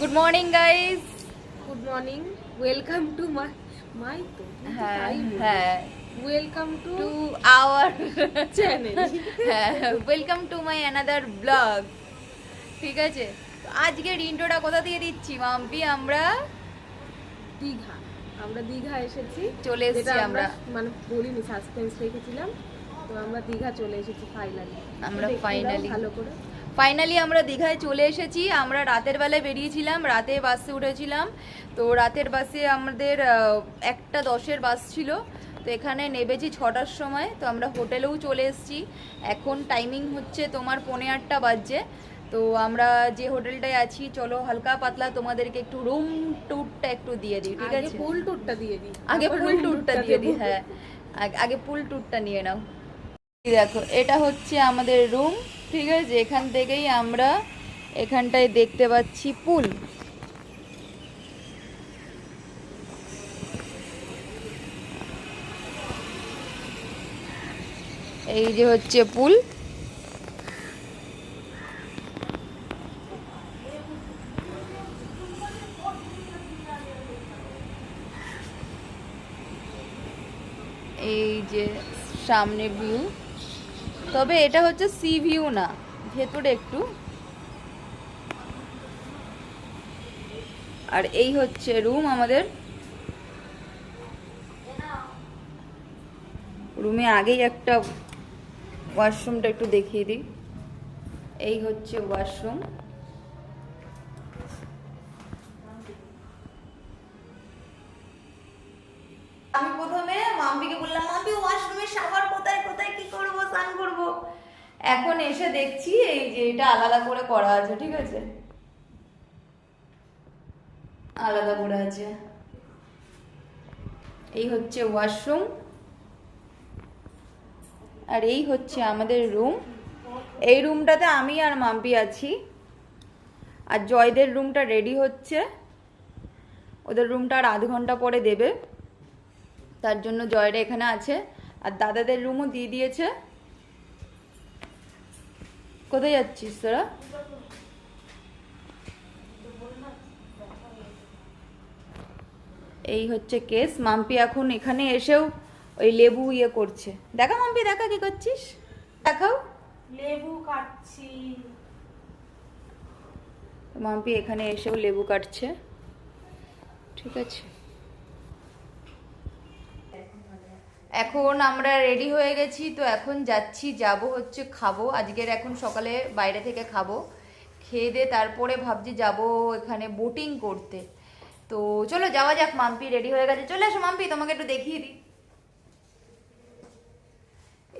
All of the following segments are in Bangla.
Good morning guys good morning welcome to my my তো হ্যাঁ হ্যাঁ। Welcome to to our channel হ্যাঁ welcome to my another blog ঠিক আছে? তো আজকের ইন্ট্রোটা কোথা দিয়ে দিচ্ছি মাম্পি? আমরা দীঘা। আমরা দীঘা এসেছি। চলে এসেছি আমরা মানে বলিনি সাসপেন্স রেখেছিলাম। তো আমরা দীঘা চলে এসেছি ফাইনালি আমরা ফাইনালি ভালো করে। ফাইনালি আমরা দীঘায় চলে এসেছি। আমরা রাতের বেলায় বেরিয়েছিলাম রাতে বাসে উঠেছিলাম। তো রাতের বাসে আমাদের একটা দশের বাস ছিল। তো এখানে নেবেছি ছটার সময়। তো আমরা হোটেলেও চলে এসেছি। এখন টাইমিং হচ্ছে তোমার পৌনে আটটা বাজছে। তো আমরা যে হোটেলটায় আছি চলো হালকা পাতলা তোমাদেরকে একটু রুম ট্যুরটা একটু দিয়ে দিই ঠিক আছে? ফুল ট্যুরটা দিয়ে দিই। আগে ফুল ট্যুরটা দিয়ে দিই হ্যাঁ। আগে- ফুল ট্যুরটা নিয়ে নাও। দেখো, এটা হচ্ছে আমাদের রুম ঠিক আছে? এখান থেকেই আমরা এখানটায় দেখতে পাচ্ছি পুল এই যে হচ্ছে পুল এই যে সামনে ভিউ তবে এটা হচ্ছে সি ভিউ না, ভেতরে একটু। আর এই হচ্ছে রুম আমাদের। রুমে আগেই একটা ওয়াশরুমটা একটু দেখিয়ে দিই। এই হচ্ছে ওয়াশরুম। আমি প্রথমে মাম্পিকে বললাম মাম্পি ওয়াশরুমে শাওয়ার কোথায় কোথায়, কি করব, স্নান করব? এখন এসে দেখছি এই যে এটা আলাদা করে করা আছে, ঠিক আছে? আলাদা করে আছে। এই হচ্ছে ওয়াশরুম আর এই হচ্ছে আমাদের রুম এই রুমটাতে আমি আর মাম্পি আছি। আর জয়দের রুমটা রেডি হচ্ছে। ওদের রুমটা আর আধ ঘণ্টা পরে দেবে। তার জন্য জয়রা এখানে আছে। আর দাদাদের রুমও দিয়ে দিয়েছে। কোথায় যাচ্ছিস তোরা? এই হচ্ছে কেস মাম্পি এখন এখানে এসেও ওই লেবু ইয়ে করছে। দেখা মাম্পি দেখা কি করছিস? দেখাও। লেবু কাটছি। মাম্পি এখানে এসেও লেবু কাটছে। ঠিক আছে। এখন আমরা রেডি হয়ে গেছি তো এখন যাচ্ছি যাব হচ্ছে খাব। আজকের এখন সকালে বাইরে থেকে খাব। খেয়ে দিয়ে তারপরে ভাবছি যাব এখানে বোটিং করতে। তো চলো যাওয়া যাক মাম্পি রেডি হয়ে গেছে। চলে আসো মাম্পি তোমাকে একটু দেখিয়ে দিই।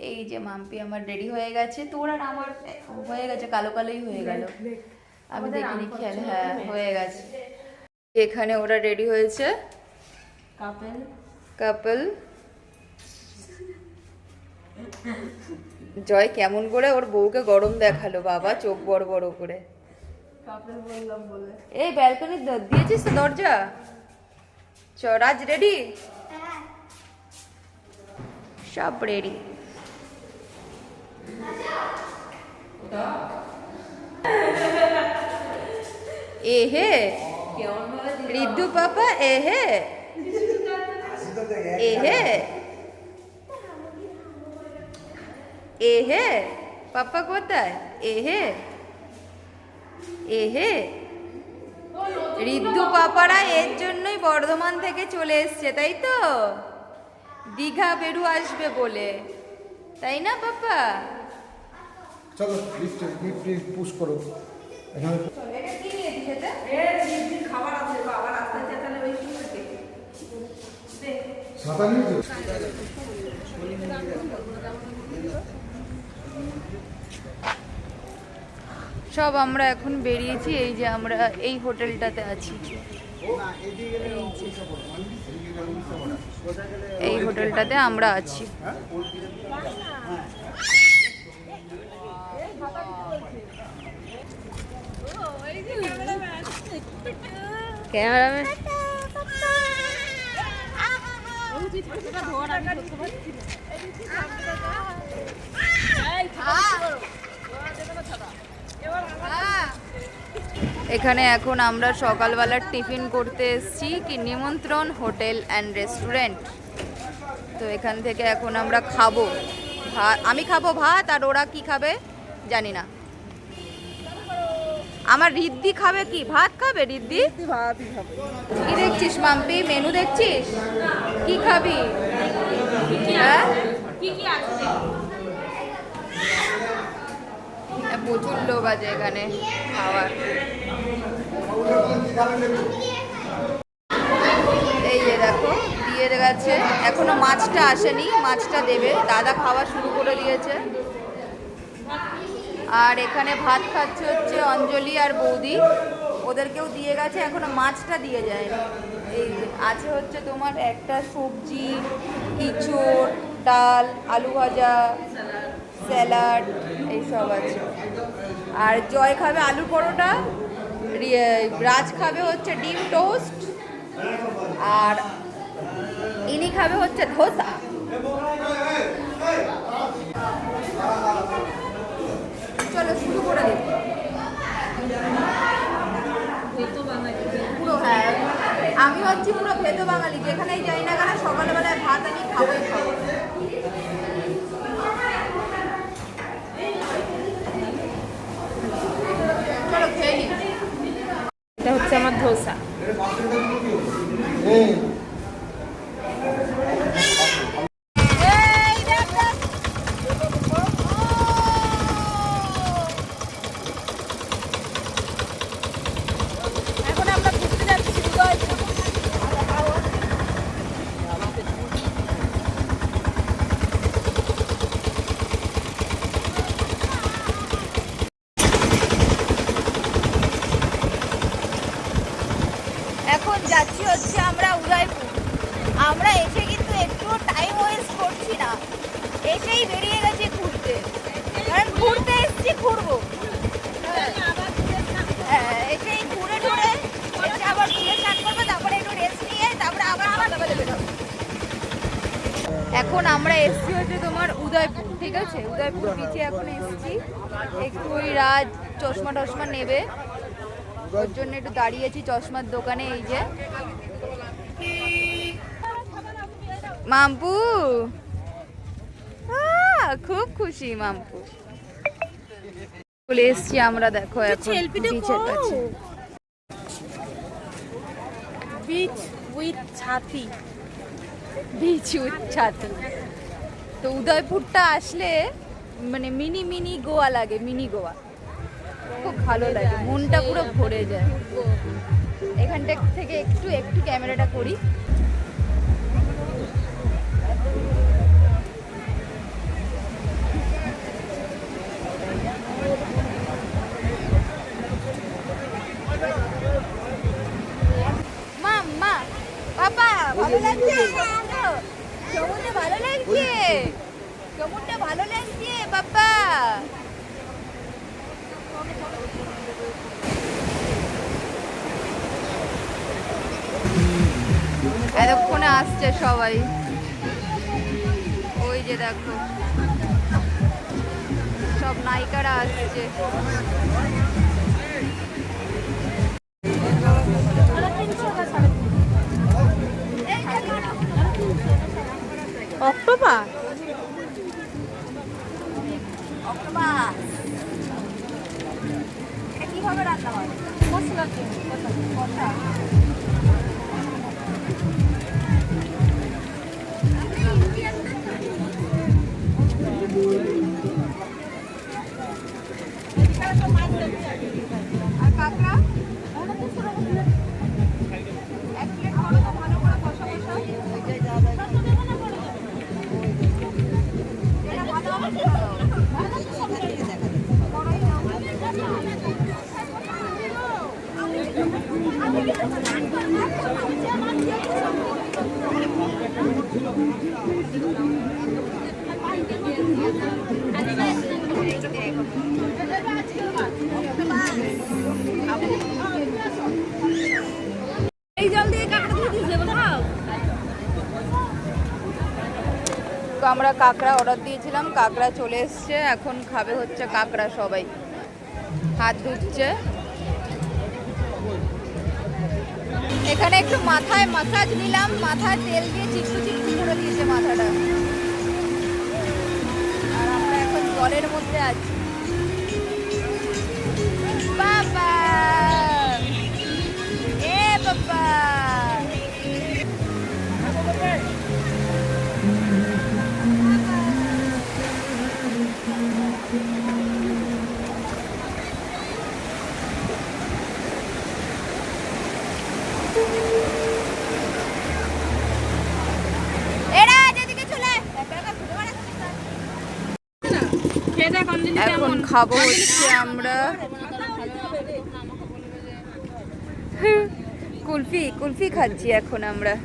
এই যে মাম্পি আমার রেডি হয়ে গেছে। তোর আর আমার হয়ে গেছে কালো কালোই হয়ে গেল। আমি দেখিনি খেয়াল হয়ে হয়ে গেছে। এখানে ওরা রেডি হয়েছে। কাপেল কাপল জয় কেমন করে ওর বউকে গরম দেখাল বাবা চোখ বড় বড় করে। এই ব্যালকনি দিয়েছিস তো দরজা? চ রাজ রেডি সব রেডি এ হে রিদ্ধু পাপা এ হে এ হে এ হে পাপা কোথায়? এ হে এ হে রিদ্ধু পাপারা এর জন্যই বর্ধমান থেকে চলে এসছে তাই তো? দীঘা বেরু আসবে বলে তাই না পাপা? চলো লিফট লিফট পুশ করো। এখানে এটা কি নিয়েছিস এটা? ছাতা নিয়েছো সব আমরা এখন বেরিয়েছি, এই যে আমরা এই হোটেলটাতে আছি। এই হোটেলটাতে আমরা আছি। ক্যামেরাম্যান। এখানে এখন আমরা সকালবেলার টিফিন করতে এসেছি কি নিমন্ত্রণ হোটেল অ্যান্ড রেস্টুরেন্ট তো এখান থেকে এখন আমরা খাব। ভাত আমি খাব ভাত আর ওরা কি খাবে? জানি না। আমার রিদ্দি খাবে কি? ভাত খাবে রিদ্দি? ভাতই কি দেখছিস মাম্পি? মেনু দেখছিস? কি খাবি? হ্যাঁ? কি কি আছে হ্যাঁ, প্রচুর লোক আছে এখানে খাওয়ার। এই যে দেখো দিয়ে গেছে। এখনও মাছটা আসেনি, মাছটা দেবে। দাদা খাওয়া শুরু করে দিয়েছে। আর এখানে ভাত খাচ্ছে হচ্ছে অঞ্জলি আর বৌদি। ওদেরকেও দিয়ে গেছে, এখনও মাছটা দিয়ে যায় এই আছে হচ্ছে তোমার একটা সবজি, ইঁচড়, ডাল, আলু ভাজা। স্যালাড, এইসব আছে। আর জয় খাবে আলু পরোটা রি- রাজ খাবে হচ্ছে ডিম টোস্ট, আর ইনি খাবে হচ্ছে ধোসা। চলো শুরু করে দিই। হ্যাঁ। আমি হচ্ছি পুরো ভেতো বাঙালি যেখানেই যাই না কেন সকালবেলায় ভাত আমি খাবোই খাব চলো খেয়ে নিই এটা হচ্ছে আমার ধোসা এই এই দেখ, দেখ। এখন আমরা ঘুরতে যাচ্ছি উদয়পুর এখন যাচ্ছি হচ্ছে আমরা উদয়পুর আমরা এসে কিন্তু একটু টাইম ওয়েস্ট করছি না এসেই বেরিয়ে গেছি ঘুরতে কারণ ঘুরতে এসেছি ঘুরবো হ্যাঁ, এসেই ঘুরে টুরে এসে আবার ঘুরে স্নান করব তারপরে একটু রেস্ট নিয়ে তারপরে আবার আবার সকালে বেরোবো এখন আমরা এসছি হচ্ছে তোমার উদয়পুর ঠিক আছে উদয়পুর বিচে এখন এসছি। একটু ওই রাজ চশমা টশমা নেবে। ওর জন্য একটু দাঁড়িয়েছি চশমার দোকানে এই যে। মাম্পু! খুব খুশি মাম্পু। চলে এসছি আমরা দেখো এখন বিচের কাছে। বিচ উইথ ছাতি। বিচ উচ্ছাত তো উদয়পুরটা আসলে মানে মিনি মিনি গোয়া লাগে মিনি গোয়া। খুব ভালো লাগে মনটা পুরো ভরে যায়। এখানটা থেকে একটু একটু ক্যামেরাটা করি। মা মা বাবা ভালো লাগছে? সমুদ্রে ভালো লাগছে? সমুদ্রে ভালো লাগছে বাবা? এতক্ষণে আসছে সবাই। ওই যে দেখো সব নায়িকারা আসছে। অক্টোপাস? অক্টোপাস। এটা কীভাবে রান্না হয়? মশলা দিয়ে কষা তো আমরা কাঁকড়া অর্ডার দিয়েছিলাম, কাঁকড়া চলে এসছে, এখন খাবে হচ্ছে কাঁকড়া সবাই। হাত ধুচ্ছে। এখানে একটু মাথায় মাসাজ নিলাম, মাথায় তেল দিয়ে চিটকু চিটকু করে দিয়েছে মাথাটা। আর আমরা এখন জলের মধ্যে আছি। খাব হচ্ছে আমরা। কুলফি কুলফি খাচ্ছি এখন আমরা।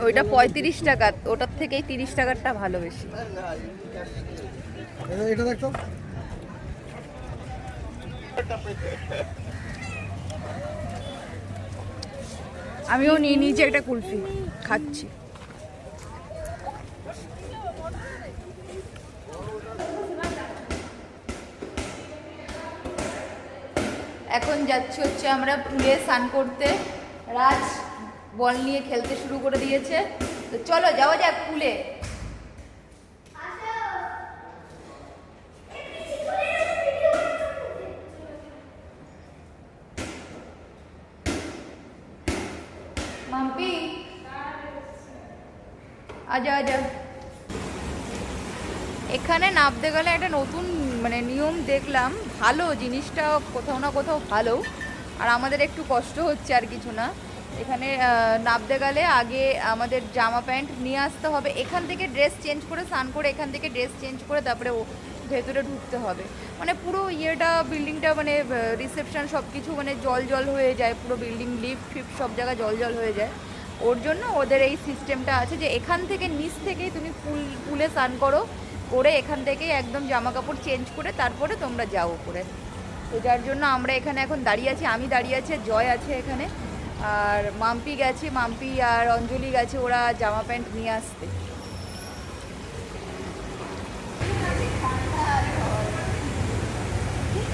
ওইটা পঁয়ত্রিশ টাকা, ওটার থেকেই তিরিশ টাকারটা ভালো বেশি। এটা- এটা আমিও নিয়ে নিয়েছি একটা কুলফি। খাচ্ছি। এখন যাচ্ছি হচ্ছে আমরা পুলে স্নান করতে। রাজ বল নিয়ে খেলতে শুরু করে দিয়েছে। তো চলো যাওয়া যাক পুলে। আজা আজা এখানে নামতে গেলে একটা নতুন মানে নিয়ম দেখলাম। ভালো, জিনিসটা কোথাও না কোথাও ভালো। আর আমাদের একটু কষ্ট হচ্ছে আর কিছু না। এখানে নামতে গেলে আগে আমাদের জামা প্যান্ট নিয়ে আসতে হবে। এখান থেকে ড্রেস চেঞ্জ করে, স্নান করে এখান থেকে ড্রেস চেঞ্জ করে তারপরে ও ভেতরে ঢুকতে হবে। মানে পুরো ইয়েটা, বিল্ডিংটা মানে রিসেপশন সব কিছু মানে জল জল হয়ে যায়। পুরো বিল্ডিং লিফট ফিফট সব জায়গায় জল জল হয়ে যায়। ওর জন্য ওদের এই সিস্টেমটা আছে যে এখান থেকে নিচ থেকেই তুমি পুল পুলে স্নান করো, করে এখান থেকেই একদম জামা কাপড় চেঞ্জ করে তারপরে তোমরা যাও উপরে। তো যার জন্য আমরা এখানে এখন দাঁড়িয়ে আছি, আমি দাঁড়িয়ে আছি, জয় আছে এখানে। আর মাম্পি গেছে, মাম্পি আর অঞ্জলি গেছে, ওরা জামা প্যান্ট নিয়ে আসতে।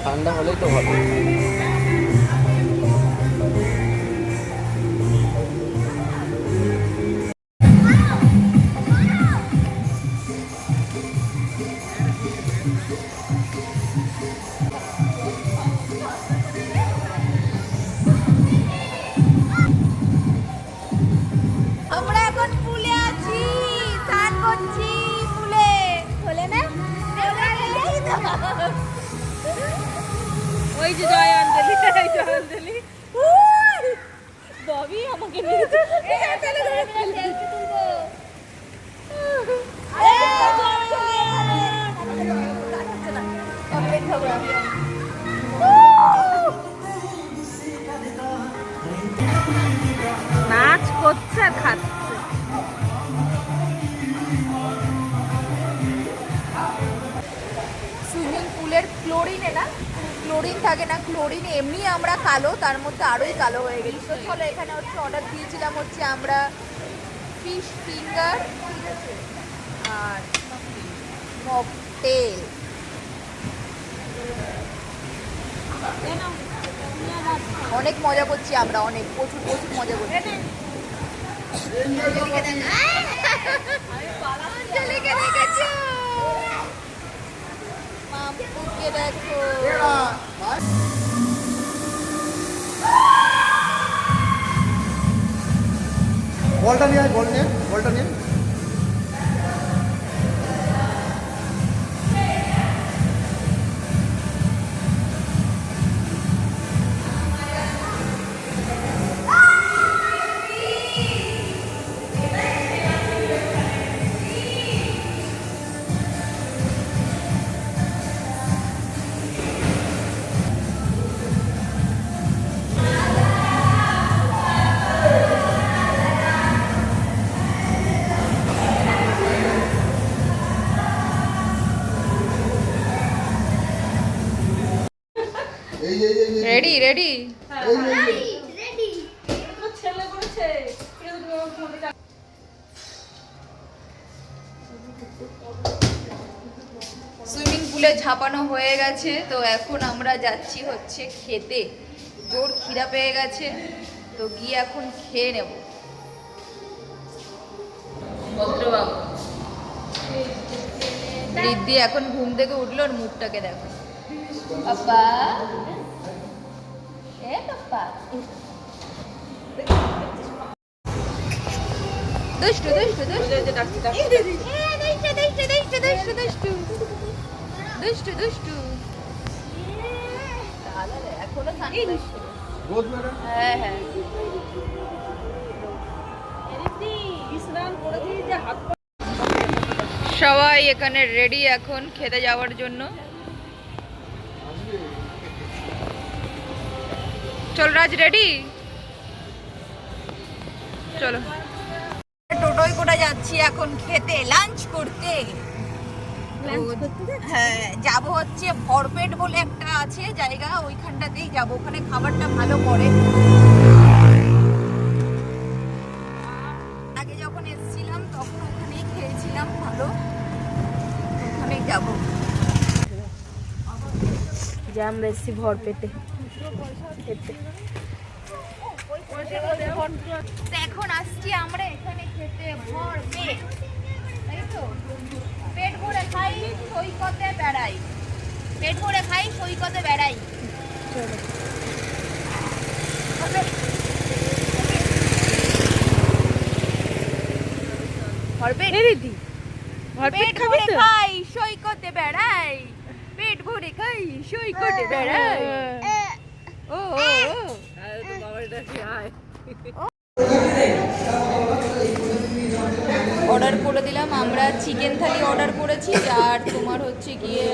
ঠান্ডা হলেই তো ভালো। ববি আমাকে নিয়ে নাচ করছে আর খাচ্ছে। সুইমিং পুলের ক্লোরিনে না? ক্লোরিন থাকে না ক্লোরিন এমনি আমরা কালো তার মধ্যে আরোই কালো হয়ে গেছি। তো চলো এখানে হচ্ছে অর্ডার দিয়েছিলাম হচ্ছে আমরা ফিশ ফিঙ্গার ঠিক আছে? আর মকটেল অনেক মজা করছি আমরা অনেক প্রচুর প্রচুর মজা করছি। মাম্পুকে দেখো বলটা নিয়ে বল নিয়ে বলটা নিয়ে। Ready ready. সুইমিং পুলে ঝাপানো হয়ে গেছে তো এখন আমরা যাচ্ছি হচ্ছে খেতে। জোর খিদা পেয়ে গেছে তো গিয়ে এখন খেয়ে নেব। ভদ্রবাবু। রিদ্ধি এখন ঘুম থেকে উঠল ওর মুখটাকে দেখো। পাপা সবাই এখানে রেডি এখন খেতে যাওয়ার জন্য। চল রাজ রেডি চলো। টোটোয় করে যাচ্ছি এখন খেতে লাঞ্চ করতে। হ্যাঁ যাব হচ্ছে ভরপেট বলে একটা আছে জায়গা ওইখানটাতেই যাব। ওখানে খাবারটা ভালো করে আগে যখন এসেছিলাম তখন ওখানেই খেয়েছিলাম ভালো। ওখানেই যাব। যে আমরা এসেছি ভর পেটে খেতে। এখন আসছি আমরা এখানে খেতে ভর পেট তাই তো? পেট ভরে খাই সৈকতে বেড়াই। পেট ভরে খাই সৈকতে বেড়াই। ভরপেট দিদি পেট ভরে খাই সৈকতে বেড়াই। পেট ভরে খাই সৈকতে বেড়াই। ও অর্ডার করে দিলাম, আমরা চিকেন থালি অর্ডার করেছি, আর তোমার হচ্ছে গিয়ে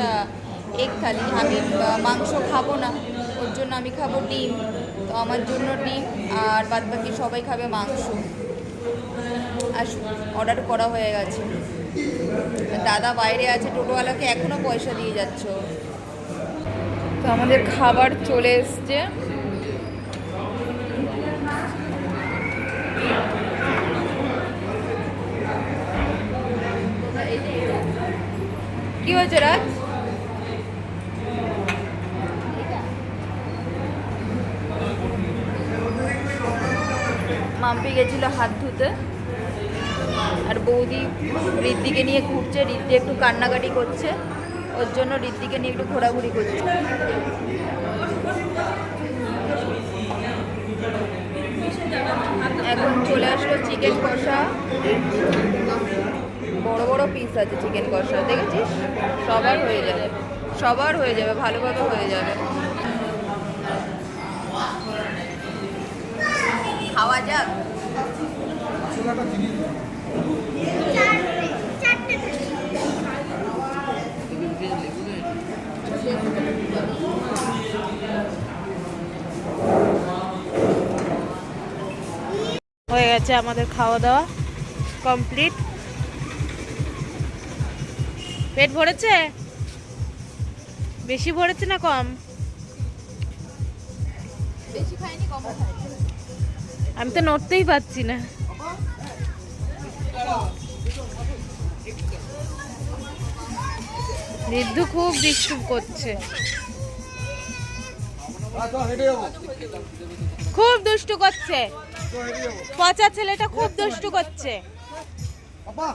এগ থালি আমি মাংস খাব না, ওর জন্য আমি খাব ডিম। তো আমার জন্য ডিম, আর বাদ বাকি সবাই খাবে মাংস। আর অর্ডার করা হয়ে গেছে। দাদা বাইরে আছে, টোটোওয়ালাকে এখনও পয়সা দিয়ে যাচ্ছ তো আমাদের খাবার চলে এসছে। কি হয়েছে রাজ? মাম্পি গেছিল হাত ধুতে। আর বৌদি ঋদ্ধিকে নিয়ে ঘুরছে, ঋদ্ধি একটু কান্নাকাটি করছে। ওর জন্য ঋদ্ধিকে নিয়ে একটু ঘোরাঘুরি করছে। এখন চলে আসলো চিকেন কষা। বড় বড় পিস আছে চিকেন কষা, দেখেছিস? সবার হয়ে যাবে। সবার হয়ে যাবে ভালোভাবে হয়ে যাবে। খাওয়া যাক। হয়ে গেছে আমাদের খাওয়া দাওয়া কমপ্লিট। পেট ভরেছে? বেশি ভরেছে না কম? আমি তো নড়তেই পারছি না। ঋদ্ধু খুব ডিস্টার্ব করছে। খুব দুষ্টু করছে। পচা ছেলেটা খুব দুষ্টু করছে বাবা